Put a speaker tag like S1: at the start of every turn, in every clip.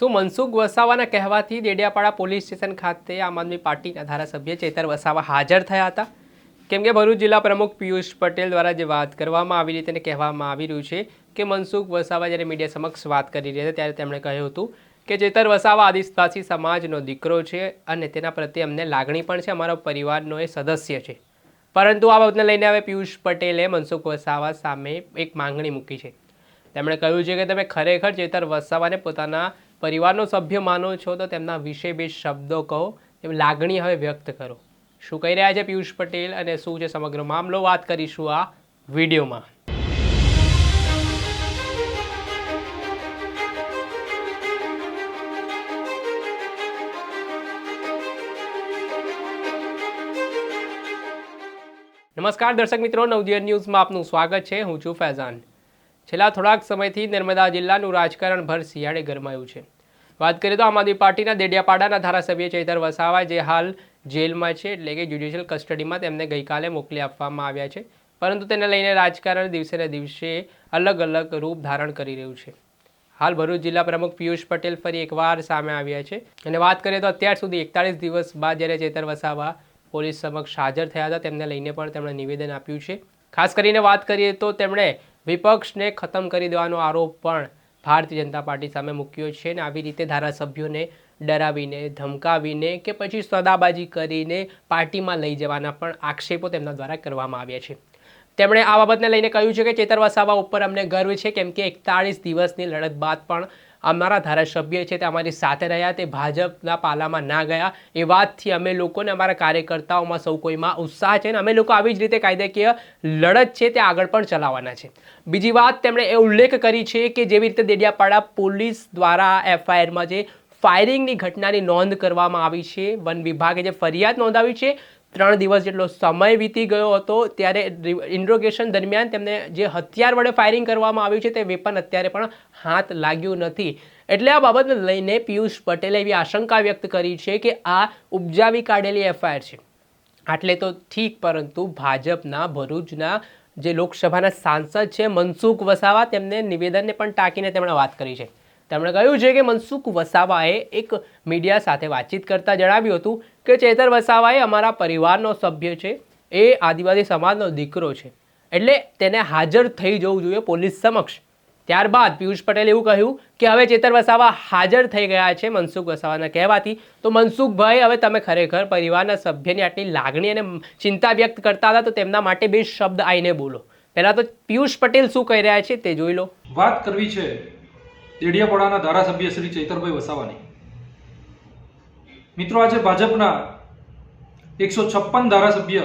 S1: તો મનસુખ વસાવાના કહેવાથી Dediapada police station ખાતે આમ આદમી પાર્ટીના ધારાસભ્ય ચેતર વસાવા હાજર થયા હતા. કેમ કે ભરૂચ જિલ્લા પ્રમુખ પિયુષ પટેલ દ્વારા જે વાત કરવામાં આવી રહી તેને કહેવામાં આવી રહ્યું છે કે મનસુખ વસાવા જ્યારે મીડિયા સમક્ષ વાત કરી રહ્યા હતા ત્યારે તેમણે કહ્યું હતું કે ચેતર વસાવા આદિવાસી સમાજનો દીકરો છે અને તેના પ્રત્યે અમને લાગણી પણ છે, અમારા પરિવારનો એ સદસ્ય છે. પરંતુ આ બાબતને લઈને હવે પિયુષ પટેલે મનસુખ વસાવા સામે એક માંગણી મૂકી છે. તેમણે કહ્યું છે કે તમે ખરેખર ચેતર વસાવાને પોતાના પરિવારનો સભ્ય માનો છો તો તેમના વિશે બે શબ્દો કહો એમ લાગણી હવે વ્યક્ત કરો. શું કહી રહ્યા છે પિયુષ પટેલ અને શું છે સમગ્ર મામલો? વાત કરીશું આ વિડીયોમાં. નમસ્કાર દર્શક મિત્રો, નવજીવન ન્યૂઝમાં આપનું સ્વાગત છે. હું છું ફૈઝાન. છેલ્લા થોડાક સમયથી નર્મદા જિલ્લાનું રાજકારણ ભર શિયાળે ગરમાયું છે. વાત કરીએ તો આમ આદમી પાર્ટીના દેડિયાપાડાના ધારાસભ્ય ચૈતર વસાવા જે હાલ જેલમાં છે એટલે કે જ્યુડિશિયલ કસ્ટડીમાં તેમને ગઈકાલે મોકલી આપવામાં આવ્યા છે. પરંતુ તેને લઈને રાજકારણ દિવસે ને દિવસે અલગ અલગ રૂપ ધારણ કરી રહ્યું છે. હાલ ભરૂચ જિલ્લા પ્રમુખ પિયુષ પટેલ ફરી એકવાર સામે આવ્યા છે. અને વાત કરીએ તો અત્યાર સુધી એકતાળીસ દિવસ બાદ જ્યારે ચેતર વસાવા પોલીસ સમક્ષ હાજર થયા હતા, તેમને લઈને પણ તેમણે નિવેદન આપ્યું છે. ખાસ કરીને વાત કરીએ તો તેમણે વિપક્ષને ખતમ કરી દેવાનો આરોપ પણ ભારતીય જનતા પાર્ટી સામે મૂક્યો છે અને આવી રીતે ધારાસભ્યોને ડરાવીને, ધમકાવીને કે પછી સદાબાજી કરીને પાર્ટીમાં લઈ જવાના પણ આક્ષેપો તેમના દ્વારા કરવામાં આવ્યા છે. તેમણે આ બાબતને લઈને કહ્યું છે કે ચેતર વસાવા ઉપર અમને ગર્વ છે, કેમ કે એકતાળીસ દિવસની લડત બાદ પણ અમારા ધારાસભ્ય છે તે અમારી સાથે રહ્યા, તે ભાજપના પાલામાં ના ગયા. એ વાતથી અમે લોકોને, અમારા કાર્યકર્તાઓમાં સૌ કોઈમાં ઉત્સાહ છે અને અમે લોકો આવી જ રીતે કાયદાકીય લડત છે તે આગળ પણ ચલાવવાના છે. બીજી વાત, તેમણે એ ઉલ્લેખ કરી છે કે જેવી રીતે દેડિયાપાડા પોલીસ દ્વારા એફઆઈઆરમાં જે ફાયરિંગની ઘટનાની નોંધ કરવામાં આવી છે, વન વિભાગે જે ફરિયાદ નોંધાવી છે ત્રણ દિવસ જેટલો સમય વીતી ગયો હતો, ત્યારે ઇન્ટ્રોગેશન દરમિયાન તેમને જે હથિયાર વડે ફાયરિંગ કરવામાં આવ્યું છે, તે વેપન અત્યારે પણ હાથ લાગ્યું નથી. એટલે આ બાબતને લઈને પિયુષ પટેલે એવી આશંકા વ્યક્ત કરી છે કે આ ઉપજાવી કાઢેલી એફઆઈઆર છે. આટલે તો ઠીક, પરંતુ ભાજપના ભરૂચના જે લોકસભાના સાંસદ છે, મનસુખ વસાવા, તેમને નિવેદનને પણ ટાંકીને તેમણે વાત કરી છે. તેમણે કહ્યું છે કે મનસુખ વસાવાએ એક મીડિયા સાથે વાતચીત કરતા જણાવ્યું હતું કે ચેતર વસાવાએ અમારા પરિવારનો સભ્ય છે, એ આદિવાસી સમાજનો દીકરો છે, એટલે તેને હાજર થઈ જવું જોઈએ પોલીસ સમક્ષ. ત્યારબાદ પિયુષ પટેલે એવું કહ્યું કે હવે ચેતર વસાવા હાજર થઈ ગયા છે મનસુખ વસાવાના કહેવાથી. તો મનસુખભાઈ, હવે તમે ખરેખર પરિવારના સભ્યની આટલી લાગણી અને ચિંતા વ્યક્ત કરતા હતા, તો તેમના માટે બે શબ્દ આઈને બોલો. પહેલાં તો પિયુષ પટેલ શું કહી રહ્યા છે તે જોઈ લો.
S2: વાત કરવી છે દેડિયાપાડાના ધારાસભ્ય શ્રી ચૈતરભાઈ વસાવાની. મિત્રો, આજે ભાજપના એકસો છપ્પન ધારાસભ્ય,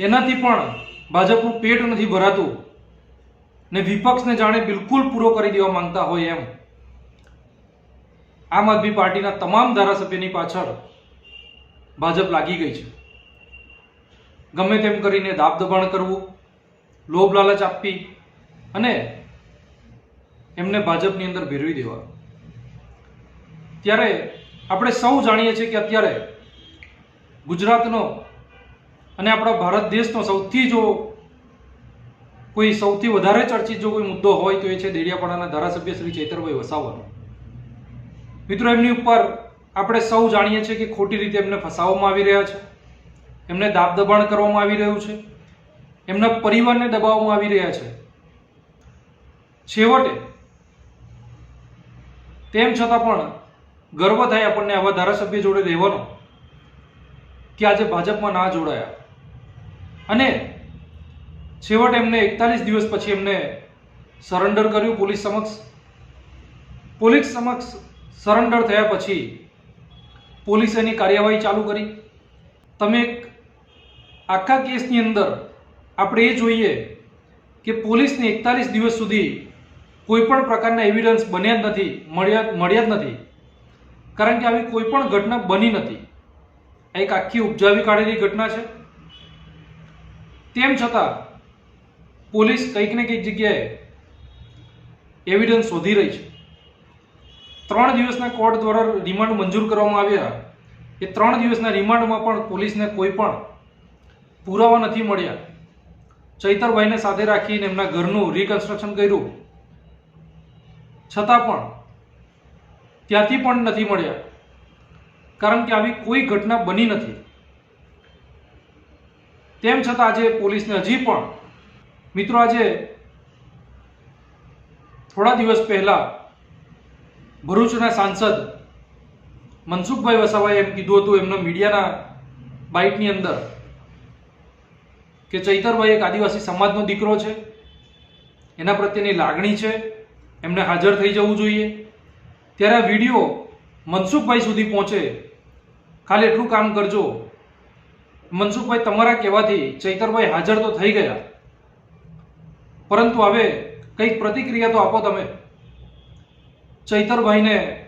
S2: એનાથી પણ ભાજપનું પેટ નથી ભરાતું ને વિપક્ષને જાણે બિલકુલ પૂરો કરી દેવા માંગતા હોય એમ. આમ આદમી પાર્ટીના તમામ ધારાસભ્યની પાછળ ભાજપ લાગી ગઈ છે. ગમે તેમ કરીને દાબ દબાણ કરવું, લોભ લાલચ આપવી અને એમને ભાજપની અંદર ભેરવી દેવા. ત્યારે આપણે સૌ જાણીએ છીએ કે અત્યારે ગુજરાતનો અને આપણા ભારત દેશનો સૌથી જો કોઈ સૌથી વધારે ચર્ચિત જો કોઈ મુદ્દો હોય તો એ છે દેડિયાપાડાના ધારાસભ્ય શ્રી ચૈતરભાઈ વસાવાનો મિત્રો, એમની ઉપર આપણે સૌ જાણીએ છીએ કે ખોટી રીતે એમને ફસાવવામાં આવી રહ્યા છે. એમને દાબ દબાણ કરવામાં આવી રહ્યું છે. એમના પરિવારને દબાવવામાં આવી રહ્યા છે. છેવટે તેમ છતાં પણ ગર્વ થાય આપણને આવા ધારાસભ્ય જોડે રહેવાનો કે આજે ભાજપમાં ના જોડાયા. અને છેવટે એમને એકતાલીસ દિવસ પછી એમને સરેન્ડર કર્યું પોલીસ સમક્ષ. પોલીસ સમક્ષ સરેન્ડર થયા પછી પોલીસે એની કાર્યવાહી ચાલુ કરી. તમે આખા કેસની અંદર આપણે એ જોઈએ કે પોલીસને એકતાલીસ દિવસ સુધી કોઈ પણ પ્રકારના એવિડન્સ બન્યા જ નથી, મળ્યા મળ્યા જ નથી. કારણ કે આવી કોઈ પણ ઘટના બની નથી. એક આખી ઉપજાવી કાઢેલી ઘટના છે. તેમ છતાં, પોલીસ કંઈક ને કંઈક જગ્યાએ એવિડન્સ શોધી રહી છે. ત્રણ દિવસના કોર્ટ દ્વારા રિમાન્ડ મંજૂર કરવામાં આવ્યા. એ ત્રણ દિવસના રિમાન્ડમાં પણ પોલીસને કોઈ પણ પુરાવા નથી મળ્યા. ચૈતરભાઈને સાથે રાખીને એમના ઘરનું રિકન્સ્ટ્રક્શન કર્યું. છતાં પણ ત્યાંથી પણ નથી મળ્યા. કારણ કે આવી કોઈ ઘટના બની નથી. તેમ છતાં આજે પોલીસને હજી પણ મિત્રો આજે થોડા દિવસ પહેલા ભરૂચના સાંસદ મનસુખભાઈ વસાવાએ એમ કીધું હતું એમના મીડિયાના બાઇટની અંદર કે ચૈતરભાઈ એક આદિવાસી સમાજનો દીકરો છે. એના પ્રત્યેની લાગણી છે. એમને હાજર થઈ જવું જોઈએ. ત્યારે આ વીડિયો મનસુખભાઈ સુધી પહોંચે. ખાલી એટલું કામ કરજો. મનસુખભાઈ તમારા કહેવાથી ચૈતરભાઈ હાજર તો થઈ ગયા. પરંતુ હવે કંઈક પ્રતિક્રિયા તો આપો તમે. ચૈતરભાઈને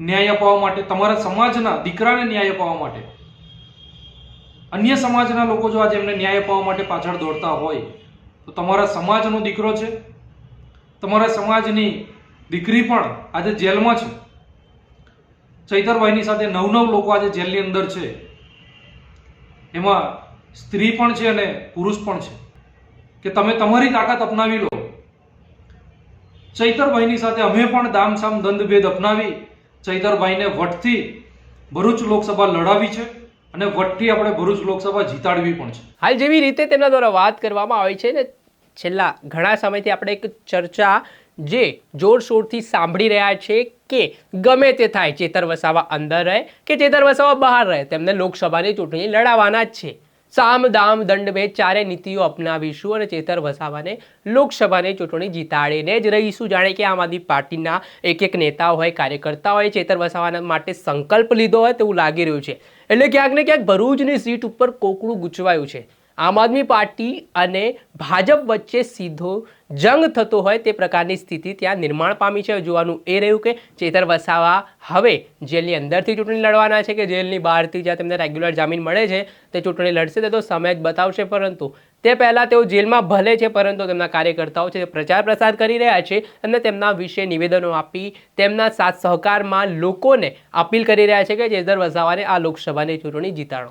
S2: ન્યાય અપાવવા માટે, તમારા સમાજના દીકરાને ન્યાય અપાવવા માટે, અન્ય સમાજના લોકો જો આજે એમને ન્યાય અપાવવા માટે પાછળ દોડતા હોય, તો તમારા સમાજનો દીકરો છે. તમારા સમાજની દીકરી પણ આજે જેલમાં છે. ચૈતરભાઈની સાથે નવ નવ લોકો આજે જેલની અંદર છે. એમાં સ્ત્રી પણ છે અને પુરુષ પણ છે. કે તમે તમારી તાકાત અપનાવી લો. ચૈતરભાઈની સાથે અમે પણ દામસામ દંડભેદ અપનાવી ચૈતરભાઈને વટથી ભરૂચ લોકસભા લડાવી છે અને વટથી આપણે ભરૂચ લોકસભા જીતાડવી પણ છે.
S1: હાલ જેવી રીતે તેમના દ્વારા વાત કરવામાં આવી છે ને છેલ્લા ઘણા સમયથી આપણે એક ચર્ચા જે જોરશોરથી સાંભળી રહ્યા છે કે ગમે તે થાય, ચેતર વસાવા અંદર રહે કે ચેતર વસાવા બહાર રહે, તેમને લોકસભાની ચૂંટણી લડાવવાના જ છે. સામ દામ દંડ ભેદ ચારે નીતિઓ અપનાવીશું અને ચેતર વસાવાને લોકસભાની ચૂંટણી જીતાડીને જ રહીશું. જાણે કે આમ આદમી પાર્ટીના એક એક નેતાઓ હોય કાર્યકર્તા હોય, ચેતર વસાવાના માટે સંકલ્પ લીધો હોય તેવું લાગી રહ્યું છે. એટલે ક્યાંક ને ક્યાંક ભરૂચની સીટ ઉપર કોકડું ગૂંચવાયું છે. આમ આદમી પાર્ટી અને ભાજપ વચ્ચે સીધો જંગ થતો હોય તે પ્રકારની સ્થિતિ ત્યાં નિર્માણ પામી છે. જોવાનું એ રહ્યું કે ચેતર વસાવા હવે જેલની અંદરથી ચૂંટણી લડવાના છે કે જેલની બહારથી જ્યાં તેમને રેગ્યુલર જામીન મળે છે તે ચૂંટણી લડશે તે તો સમય જ બતાવશે. પરંતુ તે પહેલાં તેઓ જેલમાં ભલે છે, પરંતુ તેમના કાર્યકર્તાઓ છે તે પ્રચાર પ્રસાર કરી રહ્યા છે અને તેમના વિશે નિવેદનો આપી તેમના સાથ સહકારમાં લોકોને અપીલ કરી રહ્યા છે કે ચેતર વસાવાને આ લોકસભાની ચૂંટણી જીતાડો.